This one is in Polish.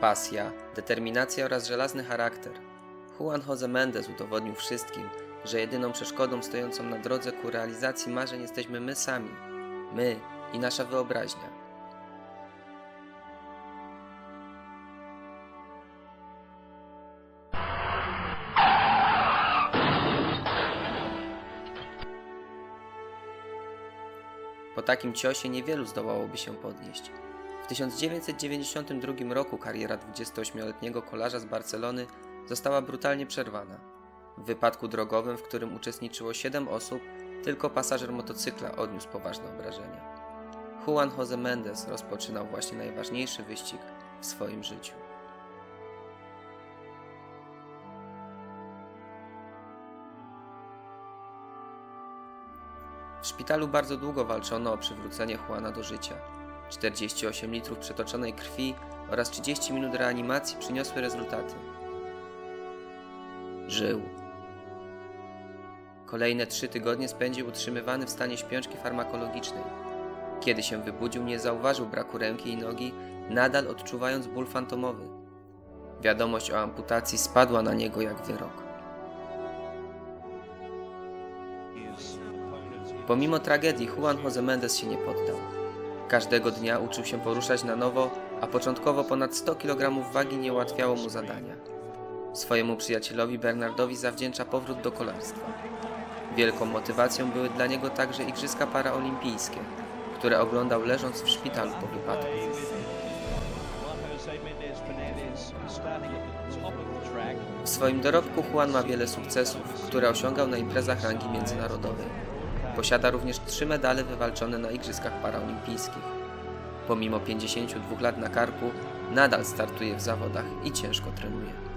Pasja, determinacja oraz żelazny charakter. Juan Jose Mendez udowodnił wszystkim, że jedyną przeszkodą stojącą na drodze ku realizacji marzeń jesteśmy my sami. My i nasza wyobraźnia. Po takim ciosie niewielu zdołałoby się podnieść. W 1992 roku kariera 28-letniego kolarza z Barcelony została brutalnie przerwana. W wypadku drogowym, w którym uczestniczyło 7 osób, tylko pasażer motocykla odniósł poważne obrażenia. Juan Jose Mendez rozpoczynał właśnie najważniejszy wyścig w swoim życiu. W szpitalu bardzo długo walczono o przywrócenie Juana do życia. 48 litrów przetoczonej krwi oraz 30 minut reanimacji przyniosły rezultaty. Żył. Kolejne trzy tygodnie spędził utrzymywany w stanie śpiączki farmakologicznej. Kiedy się wybudził, nie zauważył braku ręki i nogi, nadal odczuwając ból fantomowy. Wiadomość o amputacji spadła na niego jak wyrok. Pomimo tragedii, Juan Jose Mendez się nie poddał. Każdego dnia uczył się poruszać na nowo, a początkowo ponad 100 kg wagi nie ułatwiało mu zadania. Swojemu przyjacielowi Bernardowi zawdzięcza powrót do kolarstwa. Wielką motywacją były dla niego także Igrzyska Paraolimpijskie, które oglądał leżąc w szpitalu po wypadku. W swoim dorobku Juan ma wiele sukcesów, które osiągał na imprezach rangi międzynarodowej. Posiada również trzy medale wywalczone na Igrzyskach Paraolimpijskich. Pomimo 52 lat na karku, nadal startuje w zawodach i ciężko trenuje.